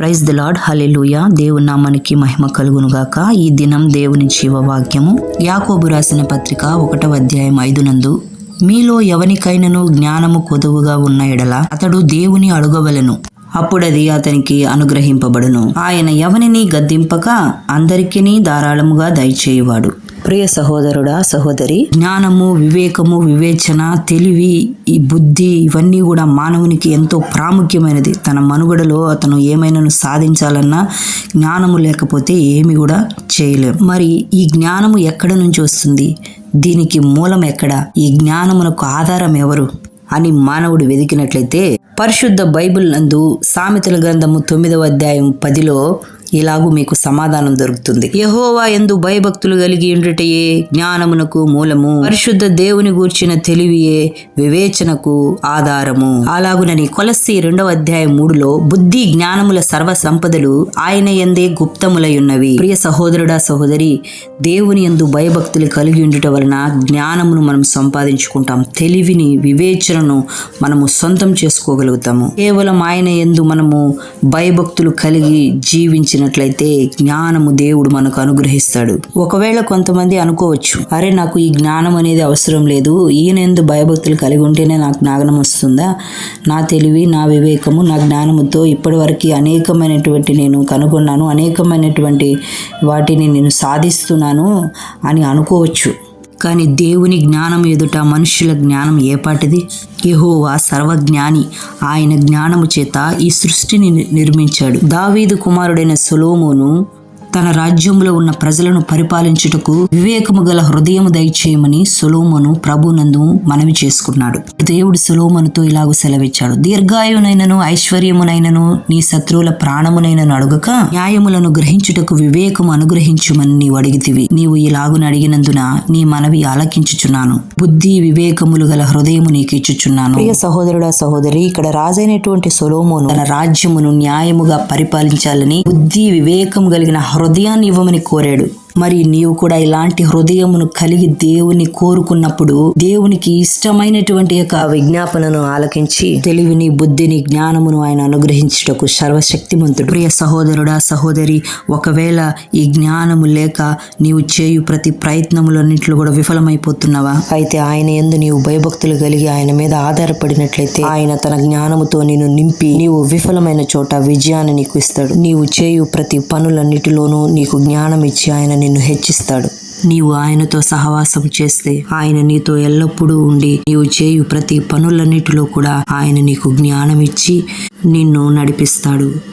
Praise the lord hallelujah దేవుని నామానికి మహిమ కలుగును గాక ఈ దినం దేవుని జీవవాక్యము. యాకోబు రాసిన పత్రిక ఒకటవ అధ్యాయం ఐదు నందు మీలో ఎవనికైనను జ్ఞానము కొదువుగా ఉన్న ఎడల అతడు దేవుని అడుగవలెను. అప్పుడది అతనికి అనుగ్రహింపబడును. ఆయన ఎవనిని గద్దింపక అందరికీ ధారాళముగా దయచేయువాడు. ప్రియ సహోదరుడా సహోదరి జ్ఞానము వివేకము వివేచన తెలివి ఈ బుద్ధి ఇవన్నీ కూడా మానవునికి ఎంతో ప్రాముఖ్యమైనది. తన మనుగడలో అతను ఏమైనాను సాధించాలన్నా జ్ఞానము లేకపోతే ఏమి కూడా చేయలేం. మరి ఈ జ్ఞానము ఎక్కడ నుంచి వస్తుంది? దీనికి మూలం ఎక్కడ? ఈ జ్ఞానమునకు ఆధారం ఎవరు? అని మానవుడు వెదికినట్లయితే పరిశుద్ధ బైబిల్ నందు సామెతల గ్రంథము తొమ్మిదవ అధ్యాయం పదిలో ఇలాగూ మీకు సమాధానం దొరుకుతుంది. యహోవా ఎందు భయభక్తులు కలిగి ఉండుటయే జ్ఞానమునకు మూలము. పరిశుద్ధ దేవుని గూర్చిన తెలివియే వివేచనకు ఆధారము. అలాగునని కొలసి రెండవ అధ్యాయం మూడులో బుద్ధి జ్ఞానముల సర్వ సంపదలు ఆయన ఎందే గుప్తములై ఉన్నవి ప్రియ సహోదరుడా సహోదరి దేవుని ఎందు భయభక్తులు కలిగి ఉండుట వలన జ్ఞానమును మనం సంపాదించుకుంటాం. తెలివిని వివేచనను మనము సొంతం చేసుకోగలుగుతాము. కేవలం ఆయన ఎందు మనము భయభక్తులు కలిగి జీవించినట్లయితే జ్ఞానము దేవుడు మనకు అనుగ్రహిస్తాడు. ఒకవేళ కొంతమంది అనుకోవచ్చు అరే నాకు ఈ జ్ఞానం అనేది అవసరం లేదు ఈయన ఎందు భయభక్తులు కలిగి ఉంటేనే నాకు జ్ఞానం వస్తుందా? నా తెలివి నా వివేకము నా జ్ఞానముతో ఇప్పటివరకు అనేకమైనటువంటి నేను కనుగొన్నాను అనేకమైనటువంటి వాటిని నేను సాధిస్తున్నాను అని అనుకోవచ్చు. కానీ దేవుని జ్ఞానం ఎదుట మనుషుల జ్ఞానం ఏపాటిది యహోవా సర్వజ్ఞాని ఆయన జ్ఞానము చేత ఈ సృష్టిని ని- నిర్మించాడు. దావీదు కుమారుడైన సొలోమోను తన రాజ్యంలో ఉన్న ప్రజలను పరిపాలించుటకు వివేకము గల హృదయము దయచేయమని సొలోమోను ప్రభునందు మనవి చేసుకున్నాడు. దేవుడు సొలోమోనుతో ఇలాగూ సెలవిచ్చాడు. దీర్ఘాయునైనను ఐశ్వర్యమునైనను నీ శత్రువుల ప్రాణమునైనను అడుగక న్యాయములను గ్రహించుటకు వివేకము అనుగ్రహించుమని నీవు అడిగితివి. నీవు ఇలాగున అడిగినందున నీ మనవి ఆలకించుచున్నాను. బుద్ధి వివేకములు గల హృదయము నీకు ఇచ్చుచున్నాను. ప్రియ సహోదరుడా సహోదరి ఇక్కడ రాజైనటువంటి సొలోమోను తన రాజ్యమును న్యాయముగా పరిపాలించాలని బుద్ధి వివేకం కలిగిన హృదయాన్ని ఇవ్వమని కోరాడు. మరి నీవు కూడా ఇలాంటి హృదయమును కలిగి దేవుని కోరుకున్నప్పుడు దేవునికి ఇష్టమైనటువంటి యొక్క విజ్ఞాపనను ఆలకించి తెలివిని బుద్ధిని జ్ఞానమును ఆయన అనుగ్రహించుటకు సర్వశక్తిమంతుడు. ప్రియ సహోదరుడా సహోదరి ఒకవేళ ఈ జ్ఞానము లేక నీవు చేయు ప్రతి ప్రయత్నములన్నింటిలో కూడా విఫలమైపోతున్నావా? అయితే ఆయన ఎందు నీవు భయభక్తులు కలిగి ఆయన మీద ఆధారపడినట్లయితే ఆయన తన జ్ఞానముతో నిన్ను నింపి నీవు విఫలమైన చోట విజయాన్ని నీకు ఇస్తాడు. నీవు చేయు ప్రతి పనులన్నిటిలోనూ నీకు జ్ఞానం ఇచ్చి ఆయన నిన్ను హెచ్చిస్తాడు. నీవు ఆయనతో సహవాసం చేస్తే ఆయన నీతో ఎల్లప్పుడూ ఉండి నీవు చేయు ప్రతి పనులన్నిటిలో కూడా ఆయన నీకు జ్ఞానం ఇచ్చి నిన్ను నడిపిస్తాడు.